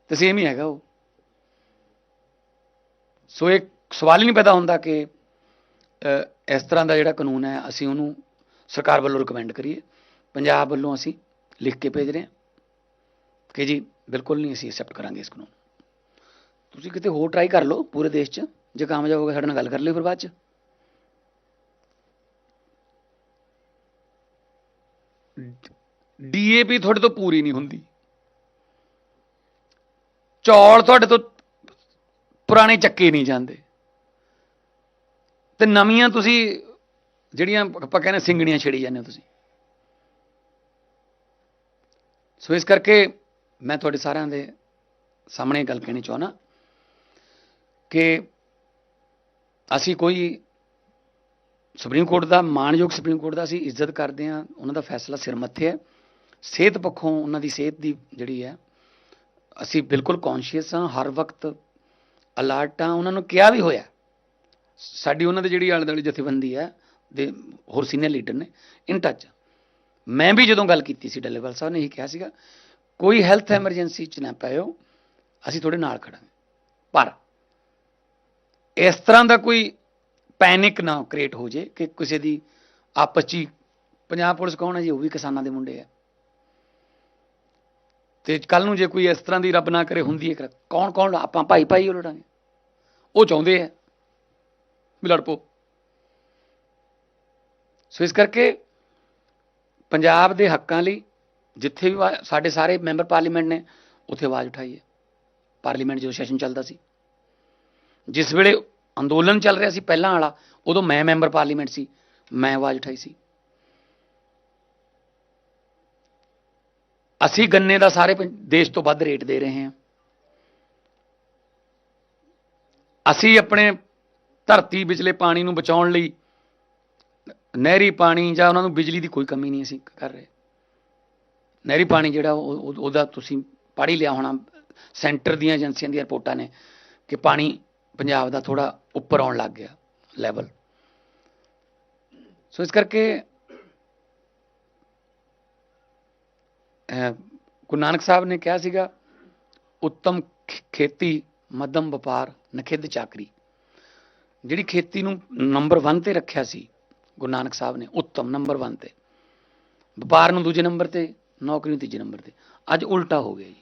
Speaker 1: ਤੇ ਸੇਮ ਹੀ ਹੈਗਾ ਉਹ। ਸੋ ਇੱਕ ਸਵਾਲ ਹੀ ਨਹੀਂ ਪੈਦਾ ਹੁੰਦਾ ਕਿ ਇਸ ਤਰ੍ਹਾਂ ਦਾ ਜਿਹੜਾ ਕਾਨੂੰਨ ਹੈ, ਅਸੀਂ ਉਹਨੂੰ ਸਰਕਾਰ ਵੱਲੋਂ ਰਿਕਮੈਂਡ ਕਰੀਏ। ਪੰਜਾਬ ਵੱਲੋਂ ਅਸੀਂ ਲਿਖ ਕੇ ਭੇਜ ਰਹੇ ਹਾਂ। ਕਿ ਜੀ ਬਿਲਕੁਲ ਨਹੀਂ ਅਸੀਂ ਐਕਸੈਪਟ ਕਰਾਂਗੇ ਇਸ ਨੂੰ। ਤੁਸੀਂ ਕਿਤੇ ਹੋਰ ਟਰਾਈ ਕਰ ਲਓ ਪੂਰੇ ਦੇਸ਼ 'ਚ, ਜੇ ਕਾਮਯਾਬ ਹੋ ਗਿਆ ਸਾਡੇ ਨਾਲ ਗੱਲ ਕਰ ਲਿਓ ਫਿਰ ਬਾਅਦ 'ਚ। ਡੀਏਪੀ ਤੁਹਾਡੇ ਤੋਂ ਪੂਰੀ ਨਹੀਂ ਹੁੰਦੀ। ਚੌਲ ਤੁਹਾਡੇ ਤੋਂ ਪੁਰਾਣੇ ਚੱਕੇ ਨਹੀਂ ਜਾਂਦੇ। ਤੇ ਨਵੀਆਂ ਤੁਸੀਂ ਜਿਹੜੀਆਂ ਆਪਾਂ ਕਹਿੰਦੇ ਸਿੰਗਣੀਆਂ ਛੇੜੀ ਜਾਂਦੇ ਹੋ ਤੁਸੀਂ। ਸੋ ਇਸ ਕਰਕੇ ਮੈਂ ਤੁਹਾਡੇ ਸਾਰਿਆਂ ਦੇ ਸਾਹਮਣੇ ਇਹ ਗੱਲ ਕਹਿਣੀ ਚਾਹੁੰਦਾ ਕਿ ਅਸੀਂ ਕੋਈ ਸੁਪਰੀਮ ਕੋਰਟ ਦਾ ਮਾਣਯੋਗ ਸੁਪਰੀਮ ਕੋਰਟ ਦਾ ਅਸੀਂ ਇੱਜ਼ਤ ਕਰਦੇ ਹਾਂ, ਉਹਨਾਂ ਦਾ ਫੈਸਲਾ ਸਿਰ ਮੱਥੇ ਹੈ। ਸਿਹਤ ਪੱਖੋਂ ਉਹਨਾਂ ਦੀ ਸਿਹਤ ਦੀ ਜਿਹੜੀ ਹੈ, ਅਸੀਂ ਬਿਲਕੁਲ ਕੌਨਸ਼ੀਅਸ ਹਾਂ, ਹਰ ਵਕਤ ਅਲਰਟ ਹਾਂ। ਉਹਨਾਂ ਨੂੰ ਕਿਹਾ ਵੀ ਹੋਇਆ, ਸਾਡੀ ਉਹਨਾਂ ਦੇ ਜਿਹੜੀ ਆਲੇ ਦੁਆਲੇ ਜਥੇਬੰਦੀ ਹੈ, ਦੇ ਹੋਰ ਸੀਨੀਅਰ ਲੀਡਰ ਨੇ ਇਨ ਟੱਚ ਮੈਂ ਵੀ ਜਦੋਂ ਗੱਲ ਕੀਤੀ ਸੀ ਡੱਲੇਵਾਲ ਸਾਹਿਬ ਨੇ, ਇਹੀ ਕਿਹਾ ਸੀਗਾ ਕੋਈ ਹੈਲਥ ਐਮਰਜੈਂਸੀ ਚ ਨਾ ਪਾਇਓ, ਅਸੀਂ ਤੁਹਾਡੇ ਨਾਲ ਖੜਾਂਗੇ। ਪਰ ਇਸ ਤਰ੍ਹਾਂ ਦਾ ਕੋਈ ਪੈਨਿਕ ਨਾ ਕ੍ਰੀਏਟ ਹੋ ਜੇ ਕਿ ਕਿਸੇ ਦੀ ਆਪਸ 'ਚ ਹੀ, ਪੰਜਾਬ ਪੁਲਿਸ ਕੌਣ ਹੈ ਜੀ? ਉਹ ਵੀ ਕਿਸਾਨਾਂ ਦੇ ਮੁੰਡੇ ਆ। ਤੇ ਕੱਲ ਨੂੰ ਜੇ ਕੋਈ ਇਸ ਤਰ੍ਹਾਂ ਦੀ ਰੱਬ ਨਾ ਕਰੇ, ਹੁੰਦੀ ਹੈ ਕੌਣ ਕੌਣ ਆਪਾਂ ਭਾਈ ਭਾਈ ਉਹ ਲੜਾਂਗੇ। ਉਹ ਚਾਹੁੰਦੇ ਆ ਵੀ ਲੜ ਪੋ ਸੋ ਇਸ ਕਰਕੇ ਪੰਜਾਬ ਦੇ ਹੱਕਾਂ ਲਈ ਜਿੱਥੇ ਵੀ ਵਾ- ਸਾਡੇ ਸਾਰੇ ਮੈਂਬਰ ਪਾਰਲੀਮੈਂਟ ਨੇ, ਉੱਥੇ ਆਵਾਜ਼ ਉਠਾਈ ਹੈ। ਪਾਰਲੀਮੈਂਟ ਜਦੋਂ ਸੈਸ਼ਨ ਚੱਲਦਾ ਸੀ। ਜਿਸ ਵੇਲੇ ਅੰਦੋਲਨ ਚੱਲ ਰਿਹਾ ਸੀ ਪਹਿਲਾਂ ਵਾਲਾ, ਉਦੋਂ ਮੈਂ ਮੈਂਬਰ ਪਾਰਲੀਮੈਂਟ ਸੀ, ਮੈਂ ਆਵਾਜ਼ ਉਠਾਈ ਸੀ। ਅਸੀਂ ਗੰਨੇ ਦਾ ਸਾਰੇ ਪੰ- ਦੇਸ਼ ਤੋਂ ਵੱਧ ਰੇਟ ਦੇ ਰਹੇ ਹਾਂ। ਅਸੀਂ ਆਪਣੇ ਧਰਤੀ ਵਿਚਲੇ ਪਾਣੀ ਨੂੰ ਬਚਾਉਣ ਲਈ ਨਹਿਰੀ ਪਾਣੀ ਜਾਂ ਉਹਨਾਂ ਨੂੰ ਬਿਜਲੀ ਦੀ ਕੋਈ ਕਮੀ ਨਹੀਂ ਅਸੀਂ ਕਰ ਰਹੇ। ਨਹਿਰੀ ਪਾਣੀ ਜਿਹੜਾ ਉਹ- ਉਹਦਾ ਤੁਸੀਂ ਪੜ੍ਹ ਹੀ ਲਿਆ ਹੋਣਾ, ਸੈਂਟਰ ਦੀਆਂ ਏਜੰਸੀਆਂ ਦੀਆਂ ਰਿਪੋਰਟਾਂ ਨੇ ਕਿ ਪਾਣੀ ਪੰਜਾਬ ਦਾ ਥੋੜਾ ਉੱਪਰ ਆਉਣ ਲੱਗ ਗਿਆ ਲੈਵਲ ਸੋ ਇਸ ਕਰਕੇ ਗੁਰੂ ਨਾਨਕ ਸਾਹਿਬ ਨੇ ਕਿਹਾ ਸੀਗਾ, ਉੱਤਮ ਖ- ਖੇਤੀ ਮੱਧਮ ਵਪਾਰ ਨਖਿੱਧ ਚਾਕਰੀ। ਜਿਹੜੀ ਖੇਤੀ ਨੂੰ ਨੰਬਰ 1 ਤੇ ਰੱਖਿਆ ਸੀ ਗੁਰੂ ਨਾਨਕ ਸਾਹਿਬ ਨੇ, ਉੱਤਮ ਨੰਬਰ 1 ਤੇ। ਵਪਾਰ ਨੂੰ ਦੂਜੇ ਨੰਬਰ ਤੇ ਨੌਕਰੀ ਨੂੰ ਤੀਜੇ ਨੰਬਰ ਤੇ। ਅੱਜ ਉਲਟਾ ਹੋ ਗਿਆ ਜੀ।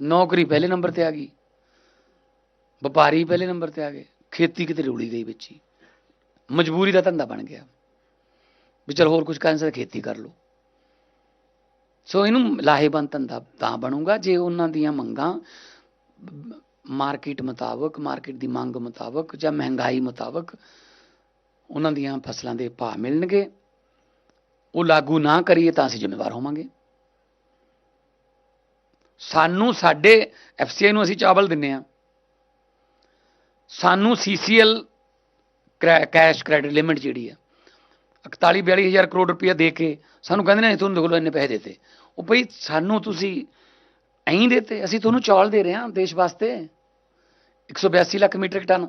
Speaker 1: ਨੌਕਰੀ ਪਹਿਲੇ ਨੰਬਰ ਤੇ ਆ ਗਈ। ਵਪਾਰੀ ਪਹਿਲੇ ਨੰਬਰ ਤੇ ਆ ਗਏ। ਖੇਤੀ ਕਿਤੇ ਰੁੜੀ ਗਈ ਵਿੱਚ ਹੀ। ਮਜਬੂਰੀ ਦਾ ਧੰਦਾ ਬਣ ਗਿਆ। ਵੀ ਚਲ ਹੋਰ ਕੁਝ ਕਰਨ ਸੇ ਖੇਤੀ ਕਰ ਲਓ। ਸੋ ਇਹਨੂੰ ਲਾਹੇਵੰਦ ਧੰਦਾ ਤਾਂ ਬਣੂਗਾ ਜੇ ਉਹਨਾਂ ਦੀਆਂ ਮੰਗਾਂ ਮਾਰਕੀਟ ਮੁਤਾਬਕ, ਮਾਰਕੀਟ ਦੀ ਮੰਗ ਮੁਤਾਬਕ ਜਾਂ ਮਹਿੰਗਾਈ ਮੁਤਾਬਕ ਉਹਨਾਂ ਦੀਆਂ ਫਸਲਾਂ ਦੇ ਭਾਅ ਮਿਲਣਗੇ। ਉਹ ਲਾਗੂ ਨਾ ਕਰੀਏ ਤਾਂ ਅਸੀਂ ਜ਼ਿੰਮੇਵਾਰ ਹੋਵਾਂਗੇ। ਸਾਨੂੰ ਸਾਡੇ ਐਫਸੀਆਈ ਨੂੰ ਅਸੀਂ ਚਾਵਲ ਦਿੰਨੇ ਆ। ਸਾਨੂੰ ਸੀਸੀਐਲ ਕੈਸ਼ ਕ੍ਰੈਡਿਟ ਲਿਮਿਟ ਜਿਹੜੀ ਆ 41 42000 ਕਰੋੜ ਰੁਪਇਆ ਦੇ ਕੇ ਸਾਨੂੰ ਕਹਿੰਦੇ ਨੇ ਤੁਹਾਨੂੰ ਦੇਖੋ ਇੰਨੇ ਪੈਸੇ ਦਿੱਤੇ। ਉਹ ਭਈ ਸਾਨੂੰ ਤੁਸੀਂ ਐਂ ਦਿੱਤੇ, ਅਸੀਂ ਤੁਹਾਨੂੰ ਚੌਲ ਦੇ ਰਹੇ ਹਾਂ ਦੇਸ਼ ਵਾਸਤੇ 182 ਲੱਖ ਮੀਟ੍ਰਿਕ ਟਨ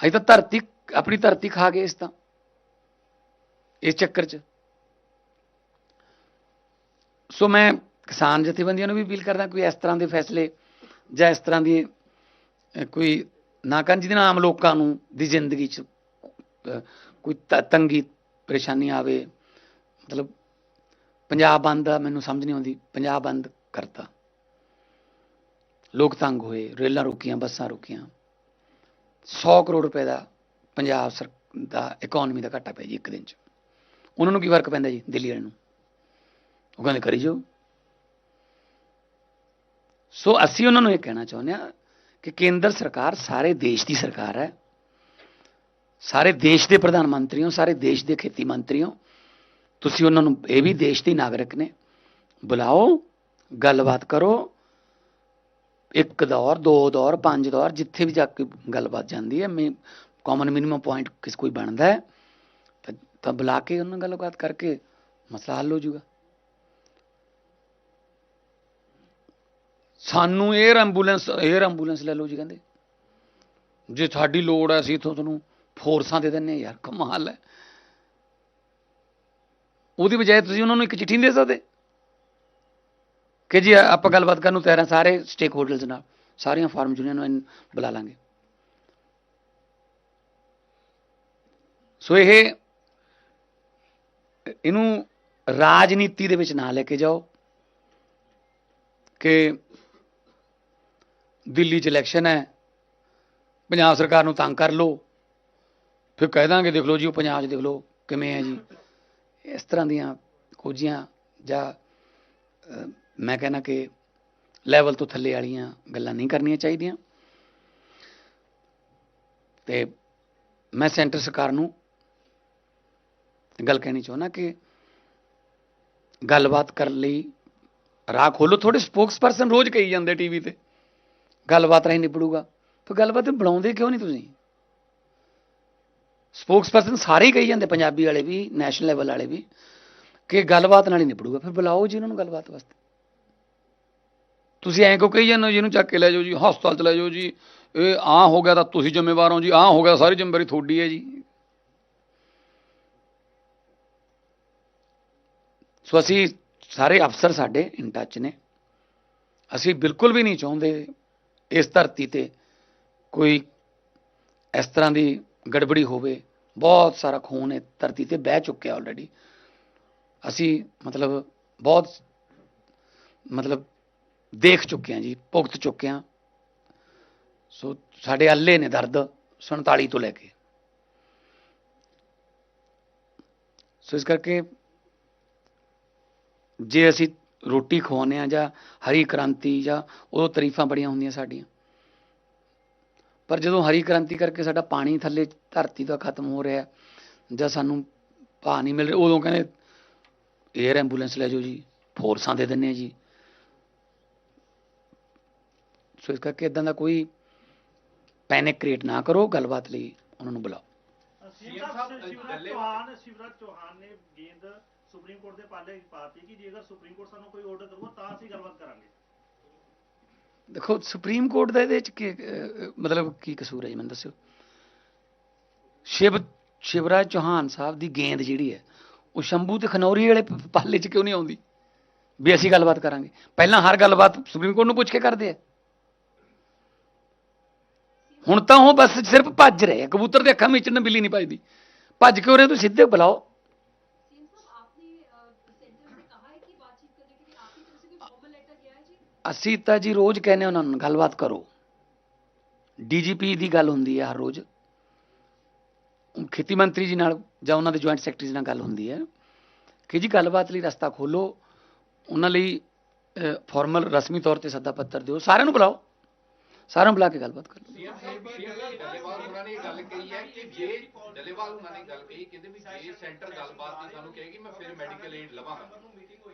Speaker 1: ਅਸੀਂ ਤਾਂ ਧਰਤੀ, ਆਪਣੀ ਧਰਤੀ ਖਾ ਗਏ ਇਸ ਤਾਂ। ਇਸ ਚੱਕਰ 'ਚ। ਸੋ ਮੈਂ ਕਿਸਾਨ ਜਥੇਬੰਦੀਆਂ ਨੂੰ ਵੀ ਅਪੀਲ ਕਰਦਾ ਕੋਈ ਇਸ ਤਰ੍ਹਾਂ ਦੇ ਫੈਸਲੇ ਜਾਂ ਇਸ ਤਰ੍ਹਾਂ ਦੀ ਕੋਈ ਨਾ ਕਰਨ ਜਿਹਦੇ ਨਾਲ ਆਮ ਲੋਕਾਂ ਨੂੰ ਦੀ ਜ਼ਿੰਦਗੀ 'ਚ ਕੋਈ ਤ- ਤੰਗੀ, ਪਰੇਸ਼ਾਨੀ ਆਵੇ। ਮਤਲਬ ਪੰਜਾਬ ਬੰਦ ਦਾ ਮੈਨੂੰ ਸਮਝ ਨਹੀਂ ਆਉਂਦੀ। ਪੰਜਾਬ ਬੰਦ ਕਰਤਾ। ਲੋਕ ਤੰਗ ਹੋਏ, ਰੇਲਾਂ ਰੁਕੀਆਂ, ਬੱਸਾਂ ਰੁਕੀਆਂ। 100 ਕਰੋੜ ਰੁਪਏ ਦਾ ਪੰਜਾਬ ਸਰ, ਦਾ ਇਕਨੋਮੀ ਦਾ ਘਾਟਾ ਪਿਆ ਜੀ ਇੱਕ ਦਿਨ 'ਚ। ਉਹਨਾਂ ਨੂੰ ਕੀ ਫ਼ਰਕ ਪੈਂਦਾ ਜੀ, ਦਿੱਲੀ ਵਾਲਿਆਂ ਨੂੰ? ਉਹ ਕਹਿੰਦੇ ਕਰੀ ਜਾਓ। ਸੋ ਅਸੀਂ ਉਹਨਾਂ ਨੂੰ ਇਹ ਕਹਿਣਾ ਚਾਹੁੰਦੇ ਹਾਂ ਕਿ ਕੇਂਦਰ ਸਰਕਾਰ ਸਾਰੇ ਦੇਸ਼ ਦੀ ਸਰਕਾਰ ਹੈ। ਸਾਰੇ ਦੇਸ਼ ਦੇ ਪ੍ਰਧਾਨ ਮੰਤਰੀ ਹੋ ਸਾਰੇ ਦੇਸ਼ ਦੇ ਖੇਤੀ ਮੰਤਰੀ ਹੋ ਤੁਸੀਂ ਉਹਨਾਂ ਨੂੰ, ਇਹ ਵੀ ਦੇਸ਼ ਦੇ ਨਾਗਰਿਕ ਨੇ। ਬੁਲਾਓ, ਗੱਲਬਾਤ ਕਰੋ। ਇੱਕ ਦੌਰ, ਦੋ ਦੌਰ, ਪੰਜ ਦੌਰ, ਜਿੱਥੇ ਵੀ ਜਾ ਕੇ ਗੱਲਬਾਤ ਜਾਂਦੀ ਹੈ, ਮੈਂ ਕਾਮਨ ਮਿਨੀਮਮ ਪੁਆਇੰਟ ਕਿਸ ਕੋਈ ਬਣਦਾ ਹੈ। ਤਾਂ- ਬੁਲਾ ਕੇ ਉਹਨਾਂ ਨਾਲ ਗੱਲਬਾਤ ਕਰਕੇ ਮਸਲਾ ਹੱਲ ਹੋ ਜਾਊਗਾ। ਸਾਨੂੰ 에ਅਰ ਐਂਬੂਲੈਂਸ 에ਅਰ ਐਂਬੂਲੈਂਸ ਲੈ ਲਓ ਜੀ ਕਹਿੰਦੇ। ਜੇ ਤੁਹਾਡੀ ਲੋੜ ਹੈ, ਅਸੀਂ ਇੱਥੋਂ ਤੁਹਾਨੂੰ ਫੋਰਸਾਂ ਦੇ ਦਿੰਨੇ ਹਾਂ। ਯਾਰ, ਕਮਾਲ ਹੈ। ਉਹਦੀ ਬਜਾਏ ਤੁਸੀਂ ਉਹਨਾਂ ਨੂੰ ਇੱਕ ਚਿੱਠੀ ਨਹੀਂ ਦੇ ਸਕਦੇ ਕਿ ਜੀ ਆਪਾਂ ਗੱਲਬਾਤ ਕਰਨ ਨੂੰ ਤਿਆਰ ਸਾਰੇ ਸਟੇਕ ਹੋਲਡਰਸ ਨਾਲ। ਸਾਰੀਆਂ ਫਾਰਮ ਯੂਨੀਅਨ ਨੂੰ ਬੁਲਾ ਲਾਂਗੇ। ਸੋ ਇਹ ਇਹਨੂੰ ਰਾਜਨੀਤੀ ਦੇ ਵਿੱਚ ਨਾ ਲੈ ਕੇ ਜਾਓ ਕਿ ਦਿੱਲੀ 'ਚ ਇਲੈਕਸ਼ਨ ਹੈ, ਪੰਜਾਬ ਸਰਕਾਰ ਨੂੰ ਤੰਗ ਕਰ ਲਓ, ਫਿਰ ਕਹਿ ਦਾਂਗੇ ਦੇਖ ਲਓ ਜੀ, ਉਹ ਪੰਜਾਬ 'ਚ ਦੇਖ ਲਓ ਕਿਵੇਂ ਹੈ ਜੀ। ਇਸ ਤਰ੍ਹਾਂ ਦੀਆਂ ਖੋਜੀਆਂ ਜਾਂ ਮੈਂ ਕਹਿੰਦਾ ਕਿ ਲੈਵਲ ਤੋਂ ਥੱਲੇ ਵਾਲੀਆਂ ਗੱਲਾਂ ਨਹੀਂ ਕਰਨੀਆਂ ਚਾਹੀਦੀਆਂ। ਤੇ ਮੈਂ ਸੈਂਟਰ ਸਰਕਾਰ ਨੂੰ ਗੱਲ ਕਹਿਣੀ ਚਾਹੁੰਦਾ ਕਿ ਗੱਲਬਾਤ ਕਰਨ ਲਈ ਰਾਹ ਖੋਲੋ ਥੋੜੇ ਸਪੋਕਸਪਰਸਨ ਰੋਜ਼ ਕਹੀ ਜਾਂਦੇ ਟੀਵੀ ਤੇ। ਗੱਲਬਾਤ ਰਾਹੀਂ ਨਿਬੜੂਗਾ। ਫਿਰ ਗੱਲਬਾਤ ਬਣਾਉਂਦੇ ਕਿਉਂ ਨਹੀਂ ਤੁਸੀਂ? ਸਪੋਕਸਪਰਸਨ ਸਾਰੇ ਹੀ ਕਹੀ ਜਾਂਦੇ, ਪੰਜਾਬੀ ਵਾਲੇ ਵੀ ਨੈਸ਼ਨਲ ਲੈਵਲ ਵਾਲੇ ਵੀ, ਕਿ ਗੱਲਬਾਤ ਨਾਲ ਹੀ ਨਿਬੜੂਗਾ। ਫਿਰ ਬੁਲਾਓ ਜੀ ਉਹਨਾਂ ਨੂੰ ਗੱਲਬਾਤ ਵਾਸਤੇ। ਤੁਸੀਂ ਐਂ ਕਿਉਂ ਕਹੀ ਜਾਂਦੇ ਹੋ ਜੀ, ਇਹਨੂੰ ਚੱਕ ਕੇ ਲੈ ਜਾਓ ਜੀ, ਹਸਪਤਾਲ ਚ ਲੈ ਜਾਓ ਜੀ, ਇਹ ਆ ਹੋ ਗਿਆ ਤਾਂ ਤੁਸੀਂ ਜ਼ਿੰਮੇਵਾਰ ਹੋ ਜੀ ਆ ਹੋ ਗਿਆ ਸਾਰੀ ਜ਼ਿੰਮੇਵਾਰੀ ਤੁਹਾਡੀ ਹੈ ਜੀ। ਸੋ ਅਸੀਂ ਸਾਰੇ ਅਫਸਰ ਸਾਡੇ ਇਨ ਟੱਚ ਨੇ। ਅਸੀਂ ਬਿਲਕੁਲ ਵੀ ਨਹੀਂ ਚਾਹੁੰਦੇ ਇਸ ਧਰਤੀ ਤੇ ਕੋਈ ਇਸ ਤਰ੍ਹਾਂ ਦੀ ਗੜਬੜੀ ਹੋਵੇ। ਬਹੁਤ ਸਾਰਾ ਖੂਨ ਇਹ ਧਰਤੀ ਤੇ ਬਹਿ ਚੁੱਕਿਆ ਆਲਰੇਡੀ ਅਸੀਂ ਮਤਲਬ ਬਹੁਤ ਮਤਲਬ ਦੇਖ ਚੁੱਕੇ ਹਾਂ ਜੀ, ਭੁਗਤ ਚੁੱਕੇ ਹਾਂ। ਸੋ ਸਾਡੇ ਅੱਲੇ ਨੇ ਦਰਦ 47 ਤੋਂ ਲੈ ਕੇ। ਸੋ ਇਸ ਕਰਕੇ ਜੇ ਅਸੀਂ ਰੋਟੀ ਖਵਾਉਂਦੇ ਆ ਜਾਂ ਹਰੀ ਕ੍ਰਾਂਤੀ ਜਾਂ ਉਦੋਂ ਤਾਰੀਫਾਂ ਬੜੀਆਂ ਹੁੰਦੀਆਂ ਸਾਡੀਆਂ। ਪਰ ਜਦੋਂ ਹਰੀ ਕ੍ਰਾਂਤੀ ਕਰਕੇ ਸਾਡਾ ਪਾਣੀ ਥੱਲੇ ਧਰਤੀ ਦਾ ਖਤਮ ਹੋ ਰਿਹਾ ਜਾਂ ਸਾਨੂੰ ਭਾਅ ਨਹੀਂ ਮਿਲ ਰਿਹਾ, ਉਦੋਂ ਕਹਿੰਦੇ 에ਅਰ ਐਂਬੂਲੈਂਸ ਲੈ ਜਾਓ ਜੀ ਫੋਰਸਾਂ ਦੇ ਦਿੰਨੇ ਆ ਜੀ। ਸੋ ਇਸ ਕਰਕੇ ਇਦਾਂ ਦਾ ਕੋਈ ਪੈਨਿਕ ਕ੍ਰੀਏਟ ਨਾ ਕਰੋ, ਗੱਲਬਾਤ ਲਈ ਉਹਨਾਂ ਨੂੰ ਬੁਲਾਓ।
Speaker 2: ਸੀਐਮ ਸਾਹਿਬ, ਸ਼ਿਵਰਾਜ ਚੌਹਾਨ ਸ਼ਿਵਰਾਜ ਚੌਹਾਨ ਨੇ ਗੇਂਦ ਸੁਪਰੀਮ ਕੋਰਟ ਦੇ ਪਾਲੇ ਪਾਤੀ ਕਿ ਜੇ ਅਗਰ ਸੁਪਰੀਮ ਕੋਰਟ ਸਾਨੂੰ ਕੋਈ ਆਰਡਰ ਕਰੂਗਾ ਤਾਂ ਅਸੀਂ ਗੱਲਬਾਤ ਕਰਾਂਗੇ।
Speaker 1: ਦੇਖੋ, ਸੁਪਰੀਮ ਕੋਰਟ ਦਾ ਇਹਦੇ ਵਿੱਚ ਕੀ ਮਤਲਬ ਕੀ ਕਸੂਰ ਹੈ ਜੀ, ਮੈਨੂੰ ਦੱਸਿਓ। ਸ਼ਿਵ, ਸ਼ਿਵਰਾਜ ਚੌਹਾਨ ਸਾਹਿਬ ਦੀ ਗੇਂਦ ਜਿਹੜੀ ਹੈ, ਉਹ ਸ਼ੰਭੂ ਤੇ ਖਨੌਰੀ ਵਾਲੇ ਪਾਲੇ 'ਚ ਕਿਉਂ ਨਹੀਂ ਆਉਂਦੀ? ਵੀ ਅਸੀਂ ਗੱਲਬਾਤ ਕਰਾਂਗੇ। ਪਹਿਲਾਂ ਹਰ ਗੱਲਬਾਤ ਸੁਪਰੀਮ ਕੋਰਟ ਨੂੰ ਪੁੱਛ ਕੇ ਕਰਦੇ ਆ। ਹੁਣ ਤਾਂ ਉਹ ਬਸ ਸਿਰਫ ਭੱਜ ਰਹੇ ਆ। ਕਬੂਤਰ ਦੇ ਅੱਖਾਂ ਵਿੱਚ ਨਾ ਬਿੱਲੀ ਨਹੀਂ ਭੱਜਦੀ। ਭੱਜ ਕੇ ਉਰੇ ਤੂੰ ਸਿੱਧੇ ਬੁਲਾਓ। ਅਸੀਂ ਤਾਂ ਜੀ ਰੋਜ਼ ਕਹਿੰਦੇ ਉਹਨਾਂ ਨੂੰ, ਗੱਲਬਾਤ ਕਰੋ। ਡੀਜੀਪੀ ਦੀ ਗੱਲ ਹੁੰਦੀ ਹੈ ਹਰ ਰੋਜ਼। ਖੇਤੀ ਮੰਤਰੀ ਜੀ ਨਾਲ ਜਾਂ ਉਹਨਾਂ ਦੇ ਜੁਆਇੰਟ ਸੈਕਟਰੀ ਨਾਲ ਗੱਲ ਹੁੰਦੀ ਹੈ ਕਿ ਜੀ ਗੱਲਬਾਤ ਲਈ ਰਸਤਾ ਖੋਲੋ, ਉਹਨਾਂ ਲਈ ਫਾਰਮਲ ਰਸਮੀ ਤੌਰ ਤੇ ਸੱਦਾ ਪੱਤਰ ਦਿਓ, ਸਾਰਿਆਂ ਨੂੰ ਬੁਲਾਓ। ਸਾਰਿਆਂ ਨੂੰ ਬੁਲਾ ਕੇ ਗੱਲਬਾਤ ਕਰੋ।
Speaker 3: ਸੀਐਮ ਸਾਹਿਬ, ਸੀਐਮ ਉਹਨਾਂ ਨੇ ਗੱਲ ਕਹੀ ਹੈ ਕਿ ਜੇ ਡੱਲੇਵਾਲ ਉਹਨਾਂ ਨੇ ਗੱਲ ਕਹੀ, ਕਹਿੰਦੇ ਵੀ ਜੇ ਸੈਂਟਰ ਗੱਲਬਾਤ ਦੀ ਸਾਨੂੰ ਕਹੇਗੀ, ਮੈਂ ਫਿਰ ਮੈਡੀਕਲ ਏਡ ਲਵਾਂਗਾ।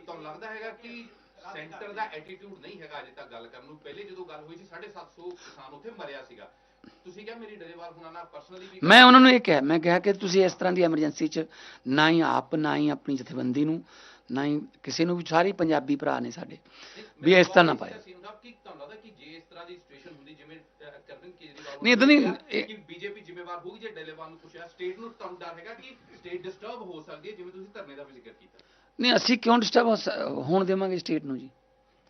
Speaker 3: ਤੁਹਾਨੂੰ ਲੱਗਦਾ ਹੈਗਾ ਕਿ ਸੈਂਟਰ ਦਾ ਐਟੀਟਿਊਡ ਨਹੀਂ ਹੈਗਾ ਅਜੇ ਤੱਕ ਗੱਲ ਕਰਨ ਨੂੰ। ਪਹਿਲੇ ਜਦੋਂ ਗੱਲ ਹੋਈ ਸੀ 750 ਕਿਸਾਨ ਉੱਥੇ ਮਰਿਆ ਸੀਗਾ। ਤੁਸੀਂ ਕਿਹਾ ਮੇਰੀ ਡੱਲੇਵਾਲ ਉਹਨਾਂ ਨਾਲ ਪਰਸਨਲੀ ਵੀ
Speaker 1: ਮੈਂ ਉਹਨਾਂ ਨੂੰ ਇਹ ਕਿਹਾ ਮੈਂ ਕਿਹਾ ਕਿ ਤੁਸੀਂ ਇਸ ਤਰ੍ਹਾਂ ਦੀ ਐਮਰਜੈਂਸੀ 'ਚ ਨਾ ਹੀ ਆਪ ਨਾ ਹੀ ਆਪਣੀ ਜਥੇਬੰਦੀ ਨੂੰ ਨਾ ਹੀ ਕਿਸੇ ਨੂੰ ਵੀ ਸਾਰੇ ਪੰਜਾਬੀ ਭਰਾ ਨੇ ਸਾਡੇ। ਵੀ ਇਸ ਤਰ੍ਹਾਂ ਨਾ ਪਾਇਓ
Speaker 3: ਸੀਐਮ ਸਾਹਿਬ ਕੀ ਤੁਹਾਨੂੰ ਲੱਗਦਾ ਕਿ ਜੇ ਇਸ ਤਰ੍ਹਾਂ ਦੀ ਸਿਚੁਏਸ਼ਨ ਹੁੰਦੀ ਜਿਵੇਂ ਅਹ, ਕਰਨਨ ਕੇਜਰੀਵਾਲ
Speaker 1: ਨਹੀਂ, ਏਦਾਂ ਨਹੀਂ,
Speaker 3: ਕਿ ਬੀਜੇਪੀ ਜ਼ਿੰਮੇਵਾਰ ਹੋਊਗੀ ਜੇ ਡੱਲੇਵਾਲ ਨੂੰ ਪੁੱਛਿਆ ਸਟੇਟ ਨੂੰ ਤੁਹਾਨੂੰ ਡਰ ਹੈਗਾ ਕਿ ਸਟੇਟ ਡਿਸਟਰਬ ਹੋ ਸਕਦੀ ਹੈ ਜਿਵੇਂ ਤੁਸੀਂ ਧਰਨੇ ਦਾ ਵੀ ਜ਼ਿਕਰ ਕੀਤਾ।
Speaker 1: ਨਹੀਂ ਅਸੀਂ ਕਿਉਂ ਡਿਸਟਰਬ ਹੋਣ ਦੇਵਾਂਗੇ ਸਟੇਟ ਨੂੰ ਜੀ?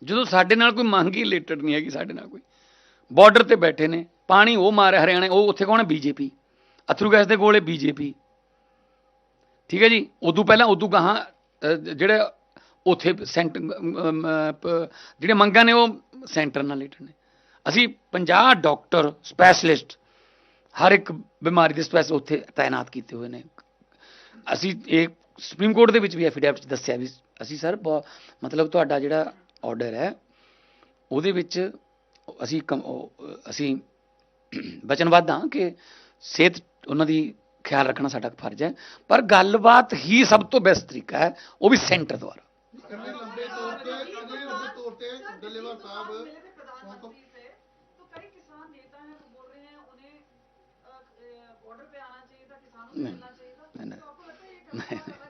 Speaker 1: ਜਦੋਂ ਸਾਡੇ ਨਾਲ ਕੋਈ ਮੰਗ ਹੀ ਰਿਲੇਟਡ ਨਹੀਂ ਹੈਗੀ ਸਾਡੇ ਨਾਲ ਕੋਈ। ਬਾਰਡਰ ਤੇ ਬੈਠੇ ਨੇ ਪਾਣੀ ਉਹ ਮਾਰਿਆ ਹਰਿਆਣਾ ਉਹ ਉੱਥੇ ਕੌਣ ਹੈ? ਬੀਜੇਪੀ। ਅਥਰੂ ਗੈਸ ਦੇ ਕੋਲੇ ਬੀਜੇਪੀ। ਠੀਕ ਹੈ ਜੀ? ਉਦੋਂ ਪਹਿਲਾਂ ਉਦੋਂ ਗਾਹਾਂ ਜਿਹੜੇ ਉੱਥੇ ਸੈਂਟ ਅਮ, ਜਿਹੜੇ ਮੰਗਾਂ ਨੇ ਉਹ ਸੈਂਟਰ ਨਾਲ ਰਿਲੇਟਡ ਨੇ। ਅਸੀਂ 50 ਡਾਕਟਰ ਸਪੈਸ਼ਲਿਸਟ ਹਰ ਇੱਕ ਬਿਮਾਰੀ ਦੇ ਸਪੈਸ਼ਲ ਉੱਥੇ ਤਾਇਨਾਤ ਕੀਤੇ ਹੋਏ ਨੇ। ਅਸੀਂ ਇਹ ਸੁਪਰੀਮ ਕੋਰਟ ਦੇ ਵਿੱਚ ਵੀ ਐਫੀਡੈਵਿਟ ਦੱਸਿਆ ਵੀ ਅਸੀਂ ਸਰ ਮਤਲਬ ਤੁਹਾਡਾ ਜਿਹੜਾ ਆਰਡਰ ਹੈ ਉਹਦੇ ਵਿੱਚ ਅਸੀਂ ਅਸੀਂ ਵਚਨਬੱਧ ਹਾਂ ਕਿ ਸਿਹਤ ਉਹਨਾਂ ਦੀ ਖਿਆਲ ਰੱਖਣਾ ਸਾਡਾ ਫਰਜ਼ ਹੈ ਪਰ ਗੱਲਬਾਤ ਹੀ ਸਭ ਤੋਂ ਬੈਸਟ ਤਰੀਕਾ ਹੈ ਉਹ ਵੀ ਸੈਂਟਰ ਦੁਆਰਾ।
Speaker 4: ਕਿੰਨੇ
Speaker 1: ਨਹੀਂ ਨਹੀਂ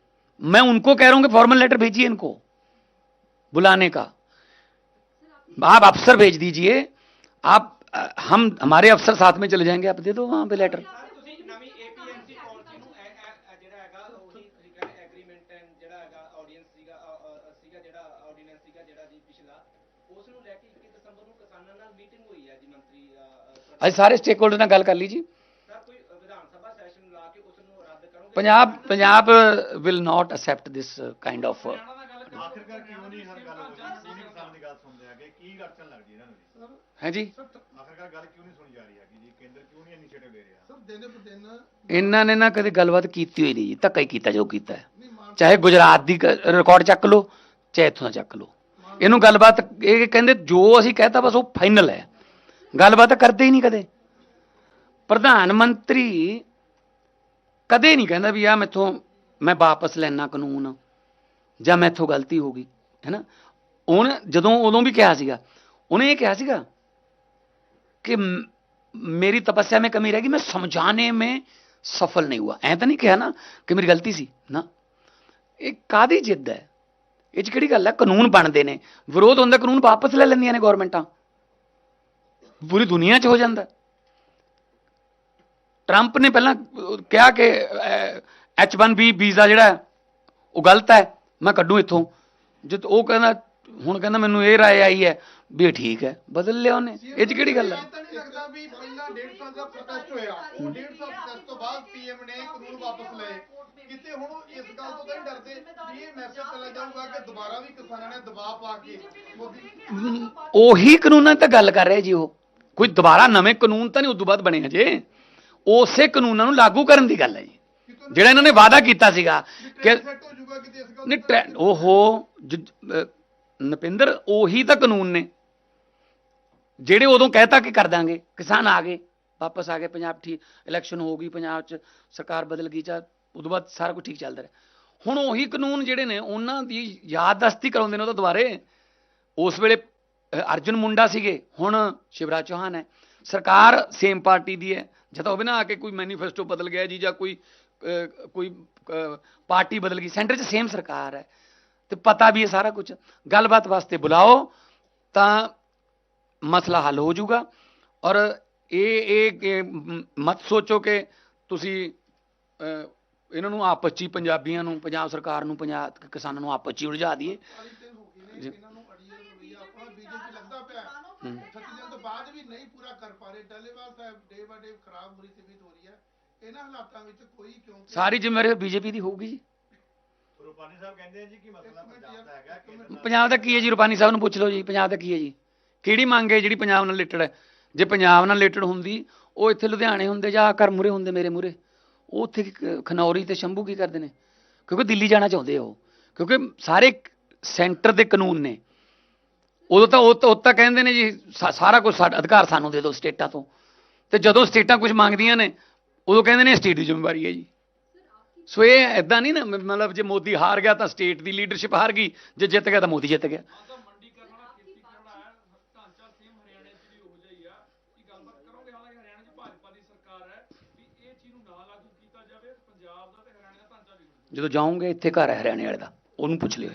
Speaker 5: मैं
Speaker 1: उनको कह रहा हूँ कि फॉर्मल लेटर भेजिए इनको, बुलाने का। आप अफसर भेज दीजिए। आप, हम, हमारे अफसर साथ में चले जाएँगे, आप दे दो वहाँ पे लेटर
Speaker 6: अरे सारे स्टेक होल्डर ਨਾਲ गल कर लीजिए।
Speaker 1: Punjab Punjab will not accept this kind of
Speaker 2: ਆਖਿਰਕਾਰ ਇਹਨਾਂ ਨੇ
Speaker 1: ਨਾ ਕਦੇ ਗੱਲਬਾਤ ਕੀਤੀ ਹੋਈ ਨਹੀਂ ਜੀ, ਧੱਕਾ ਹੀ ਕੀਤਾ ਜੋ ਕੀਤਾ ਚਾਹੇ ਗੁਜਰਾਤ ਦੀ ਰਿਕਾਰਡ ਚੱਕ ਲਓ, ਚਾਹੇ ਇਥੋਂ ਦਾ ਚੱਕ ਲਓ। ਇਹਨੂੰ ਗੱਲਬਾਤ, ਇਹ ਕਹਿੰਦੇ ਜੋ ਅਸੀਂ ਕਹਤਾ ਬਸ ਉਹ ਫਾਈਨਲ ਹੈ। ਗੱਲਬਾਤ ਕਰਦੇ ਹੀ ਨਹੀਂ ਕਦੇ। ਪ੍ਰਧਾਨ ਮੰਤਰੀ ਕਦੇ ਨਹੀਂ ਕਹਿੰਦਾ ਵੀ ਆ ਮੈਥੋਂ ਮੈਂ ਵਾਪਸ ਲੈਣਾ ਕਾਨੂੰਨ ਜਾਂ ਮੈਥੋਂ ਗਲਤੀ ਹੋ ਗਈ ਹੈਨਾ ਉਹਨੇ ਜਦੋਂ ਉਦੋਂ ਵੀ ਕਿਹਾ ਸੀਗਾ ਉਹਨੇ ਇਹ ਕਿਹਾ ਸੀਗਾ कि म- मेरी तपस्या में कमी रहेगी मैं समझाने में सफल नहीं हुआ ऐ ਤਾਂ ਨਹੀਂ ਕਿਹਾ ਨਾ ਕਿ ਮੇਰੀ ਗਲਤੀ ਸੀ ਨਾ ਇਹ ਕਾਦੀ ਜਿੱਦ ਹੈ ਇਹ ਚ ਕਿਹੜੀ ਗੱਲ ਹੈ ਕਾਨੂੰਨ ਬਣਦੇ ਨੇ ਵਿਰੋਧ ਹੁੰਦਾ ਕਾਨੂੰਨ ਵਾਪਸ ਲੈ ਲੈਂਦੀਆਂ ਨੇ ਗਵਰਨਮੈਂਟਾਂ ਪੂਰੀ ਦੁਨੀਆ 'ਚ ਹੋ ਜਾਂਦਾ ਟਰੰਪ ਨੇ ਪਹਿਲਾਂ ਕਿਹਾ ਕਿ H1B ਵੀਜ਼ਾ ਜਿਹੜਾ ਉਹ ਗਲਤ ਹੈ ਮੈਂ ਕੱਢੂ ਇੱਥੋਂ। ਜਦ ਉਹ ਕਹਿੰਦਾ ਹੁਣ ਕਹਿੰਦਾ ਮੈਨੂੰ ਇਹ ਰਾਏ ਆਈ ਹੈ ਵੀ ਇਹ ਠੀਕ ਹੈ ਬਦਲ ਲਿਆ ਉਹਨੇ। ਇਹ ਚ ਕਿਹੜੀ ਗੱਲ ਹੈ?
Speaker 7: ਤਾਂ ਨਹੀਂ ਲੱਗਦਾ ਵੀ ਪਹਿਲਾਂ 1.5 ਸਾਲ ਦਾ ਪ੍ਰੋਟੈਸਟ ਹੋਇਆ। ਉਹ 1.5 ਸਾਲ ਪ੍ਰੋਟੈਸਟ ਤੋਂ ਬਾਅਦ ਪੀਐਮ ਨੇ ਕਾਨੂੰਨ ਵਾਪਸ ਲਏ। ਕਿਤੇ ਹੁਣ ਉਹ ਇਸ ਗੱਲ ਤੋਂ ਤਾਂ ਨਹੀਂ ਡਰਦੇ ਵੀ ਇਹ ਮੈਸੇਜ ਚਲਾ ਜਾਊਗਾ ਕਿ ਦੁਬਾਰਾ ਵੀ ਕਿਸਾਨਾਂ ਨੇ ਦਬਾਅ ਪਾ ਕੇ ਮੋਦੀ
Speaker 1: ਉਹੀ ਕਾਨੂੰਨਾਂ ਤੇ ਗੱਲ ਕਰ ਰਹੇ ਜੀ ਉਹ। ਕੋਈ ਦੁਬਾਰਾ ਨਵੇਂ ਕਾਨੂੰਨ ਤਾਂ ਨਹੀਂ ਉਦੋਂ ਬਾਅਦ ਬਣੇ ਹਜੇ ਉਸੇ ਕਾਨੂੰਨਾਂ ਨੂੰ ਲਾਗੂ ਕਰਨ ਦੀ ਗੱਲ ਹੈ ਜੀ। ਜਿਹੜਾ ਇਹਨਾਂ ਨੇ ਵਾਅਦਾ ਕੀਤਾ ਸੀਗਾ ਕਿ ਨਹੀਂ ਓਹੋ ਨਪਿੰਦਰ ਉਹੀ ਤਾਂ ਕਾਨੂੰਨ ਨੇ। ਜਿਹੜੇ ਉਦੋਂ ਕਹਿਤਾ ਕਿ ਕਰ ਦਾਂਗੇ ਕਿਸਾਨ ਆ ਗਏ ਵਾਪਸ ਆ ਗਏ ਪੰਜਾਬ ਠੀਕ ਇਲੈਕਸ਼ਨ ਹੋ ਗਈ ਪੰਜਾਬ 'ਚ ਸਰਕਾਰ ਬਦਲ ਗਈ ਚਾ ਉਦੋਂ ਬਾਅਦ ਸਾਰਾ ਕੁਝ ਠੀਕ ਚੱਲਦਾ ਰਿਹਾ। ਹੁਣ ਉਹੀ ਕਾਨੂੰਨ ਜਿਹੜੇ ਨੇ ਉਹਨਾਂ ਦੀ ਯਾਦਦਸਤੀ ਕਰਾਉਂਦੇ ਨੇ ਉਹ ਤਾਂ ਦੁਬਾਰੇ। ਉਸ ਵੇਲੇ ਅਰਜੁਨ ਮੁੰਡਾ ਸੀਗੇ ਹੁਣ ਸ਼ਿਵਰਾਜ ਚੌਹਾਨ ਹੈ। ਸਰਕਾਰ ਸੇਮ ਪਾਰਟੀ ਦੀ ਹੈ। ਜਾਂ ਤਾਂ ਹੋਵੇ ਨਾ ਆ ਕੇ ਕੋਈ ਮੈਨੀਫੈਸਟੋ ਬਦਲ ਗਿਆ ਜੀ ਜਾਂ ਕੋਈ ਕੋਈ ਪਾਰਟੀ ਬਦਲ ਗਈ ਸੈਂਟਰ 'ਚ ਸੇਮ ਸਰਕਾਰ ਹੈ। ਤੇ ਪਤਾ ਵੀ ਹੈ ਸਾਰਾ ਕੁਝ। ਗੱਲਬਾਤ ਵਾਸਤੇ ਬੁਲਾਓ ਤਾਂ ਮਸਲਾ ਹੱਲ ਹੋ ਜਾਊਗਾ। ਔਰ ਇਹ ਇਹ ਇਹ ਮਤ ਸੋਚੋ ਕਿ ਤੁਸੀਂ ਇਹਨਾਂ ਨੂੰ ਆਪਸ 'ਚ ਹੀ ਪੰਜਾਬੀਆਂ ਨੂੰ ਪੰਜਾਬ ਸਰਕਾਰ ਨੂੰ ਪੰਜਾਬ ਕਿਸਾਨਾਂ ਨੂੰ ਆਪਸ 'ਚ ਹੀ ਉਲਝਾ ਦਈਏ।
Speaker 7: ਵਾਲੀ ਤੇ ਹੋ ਗਏ ਨੇ ਇਹਨਾਂ ਨੂੰ ਅੜੀਏ ਰਵਈਆ ਆਪਣਾ ਬੀਜੇਪੀ ਲੱਗਦਾ ਪਿਆ। 36 ਦਿਨ ਤੋਂ ਬਾਅਦ ਵੀ ਨਹੀਂ ਪੂਰਾ ਕਰ ਪਾ ਰਹੇ। ਡੱਲੇਵਾਲ ਸਾਹਿਬ ਡੇ ਬਾਏ ਡੇ ਖਰਾਬ ਹੋ ਰਹੀ ਹੋ ਰਹੀ ਹੈ। ਇਹਨਾਂ ਹਾਲਾਤਾਂ ਵਿੱਚ ਕੋਈ ਕਿਉਂਕਿ
Speaker 1: ਸਾਰੀ ਜ਼ਿੰਮੇਵਾਰੀ ਬੀਜੇਪੀ ਦੀ ਹੋਊਗੀ। ਜੀ
Speaker 2: ਰੂਪਾਨੀ ਸਾਹਿਬ ਕਹਿੰਦੇ ਆ ਜੀ ਕਿ ਮਸਲਾ ਪੰਜਾਬ ਦਾ ਹੈਗਾ ਨਾਲ
Speaker 1: ਪੰਜਾਬ ਦਾ ਕੀ ਹੈ ਜੀ ਰੂਪਾਨੀ ਸਾਹਿਬ ਨੂੰ ਪੁੱਛ ਲਓ ਜੀ ਪੰਜਾਬ ਦਾ ਕੀ ਹੈ ਜੀ? ਕਿਹੜੀ ਮੰਗ ਹੈ ਜਿਹੜੀ ਪੰਜਾਬ ਨਾਲ ਰਿਲੇਟਡ ਹੈ? ਜੇ ਪੰਜਾਬ ਨਾਲ ਰਿਲੇਟਡ ਹੁੰਦੀ ਉਹ ਇੱਥੇ ਲੁਧਿਆਣੇ ਹੁੰਦੇ ਜਾਂ ਘਰ ਮੂਰੇ ਹੁੰਦੇ ਮੇਰੇ ਮੂਰੇ ਉਹ ਉੱਥੇ ਕੀ- ਖਨੌਰੀ ਤੇ ਸ਼ੰਭੂ ਕੀ ਕਰਦੇ ਨੇ? ਕਿਉਂਕਿ ਦਿੱਲੀ ਜਾਣਾ ਚਾਹੁੰਦੇ ਆ ਉਹ। ਕਿਉਂਕਿ ਸਾਰੇ ਸੈਂਟਰ ਦੇ ਕਾਨੂੰਨ ਨੇ। ਉਦੋਂ ਤਾਂ ਉਹ ਤਾਂ ਕਹਿੰਦੇ ਨੇ ਜੀ ਸਾਰਾ ਕੁਝ ਸਾਡਾ ਅਧਿਕਾਰ ਸਾਨੂੰ ਦੇ ਦਿਓ ਸਟੇਟਾਂ ਤੋਂ। ਤੇ ਜਦੋਂ ਸਟੇਟਾਂ ਕੁਝ ਮੰਗਦੀਆਂ ਨੇ, ਉਦੋਂ ਕਹਿੰਦੇ ਨੇ ਸਟੇਟ ਦੀ ਜ਼ਿੰਮੇਵਾਰੀ ਹੈ ਜੀ। ਸੋ ਇਹ ਐਦਾਂ ਨਹੀਂ ਨਾ ਮਤਲਬ ਜੇ ਮੋਦੀ ਹਾਰ ਗਿਆ ਤਾਂ ਸਟੇਟ ਦੀ ਲੀਡਰਸ਼ਿਪ ਹਾਰ ਗਈ, ਜੇ ਜਿੱਤ ਗਿਆ ਤਾਂ ਮੋਦੀ ਜਿੱਤ ਗਿਆ। ਜਦੋਂ ਜਾਓਗੇ, ਇੱਥੇ ਘਰ ਹੈ ਹਰਿਆਣੇ ਵਾਲੇ ਦਾ, ਉਹਨੂੰ ਪੁੱਛ ਲਿਓ।